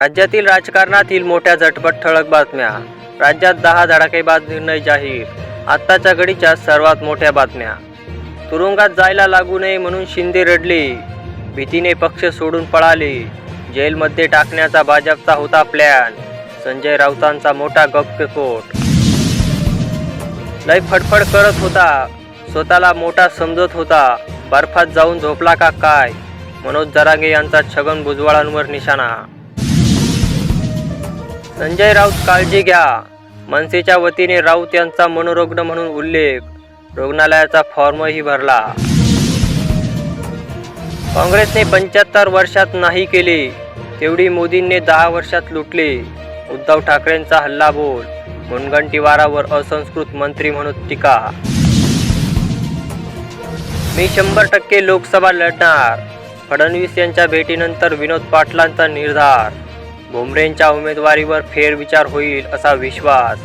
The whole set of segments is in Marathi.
राज्यातील राजकारणातील मोठ्या झटपट ठळक बातम्या. राज्यात दहा धडाकेबाज निर्णय जाहीर. आत्ताच्या घडीच्या सर्वात मोठ्या बातम्या. तुरुंगात जायला लागू नये म्हणून शिंदे रडले. भीतीने पक्ष सोडून पळाले. जेलमध्ये टाकण्याचा भाजपचा होता प्लॅन संजय राऊतांचा मोठा गप्पकोट लय फडफड करत होता. स्वतःला मोठा समजत होता. बर्फात जाऊन झोपला का काय? मनोज जरांगे यांचा छगन भुजबळांवर निशाणा संजय राऊत काळजी घ्या. मनसेच्या वतीने राऊत यांचा मनोरुग्ण म्हणून उल्लेख. रुग्णालयाचा फॉर्मही भरला. काँग्रेसने पंच्याहत्तर वर्षात नाही केले. तेवढी मोदींनी दहा वर्षात लुटले. उद्धव ठाकरेंचा हल्ला बोल मुनगंटीवारावर असंस्कृत मंत्री म्हणून टीका. मी शंभर टक्के लोकसभा लढणार. फडणवीस यांच्या भेटीनंतर विनोद पाटलांचा निर्धार. भुमरेंच्या उमेदवारीवर फेरविचार होईल असा विश्वास.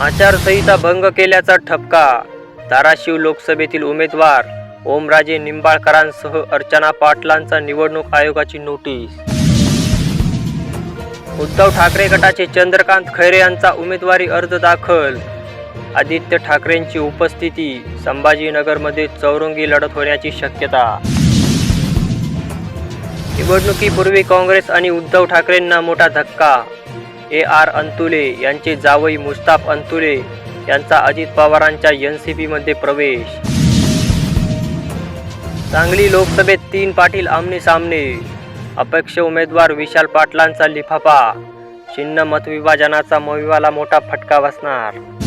आचारसंहिता भंग केल्याचा ठपका धाराशिव लोकसभेतील उमेदवार ओमराजे निंबाळकरांसह अर्चना पाटलांचा निवडणूक आयोगाची नोटीस. उद्धव ठाकरे गटाचे चंद्रकांत खैरे यांचा उमेदवारी अर्ज दाखल. आदित्य ठाकरेंची उपस्थिती संभाजीनगरमध्ये चौरंगी लढत होण्याची शक्यता निवडणुकीपूर्वी काँग्रेस आणि उद्धव ठाकरेंना मोठा धक्का. ए आर अंतुले यांचे जावई मुस्ताफ अंतुले यांचा अजित पवारांच्या एन सी पीमध्ये प्रवेश. सांगली लोकसभेत तीन पाटील आमने सामने अपेक्ष उमेदवार विशाल पाटलांचा लिफाफा. चिन्ह मतविभाजनाचा मोहिवाला मोठा फटका बसणार.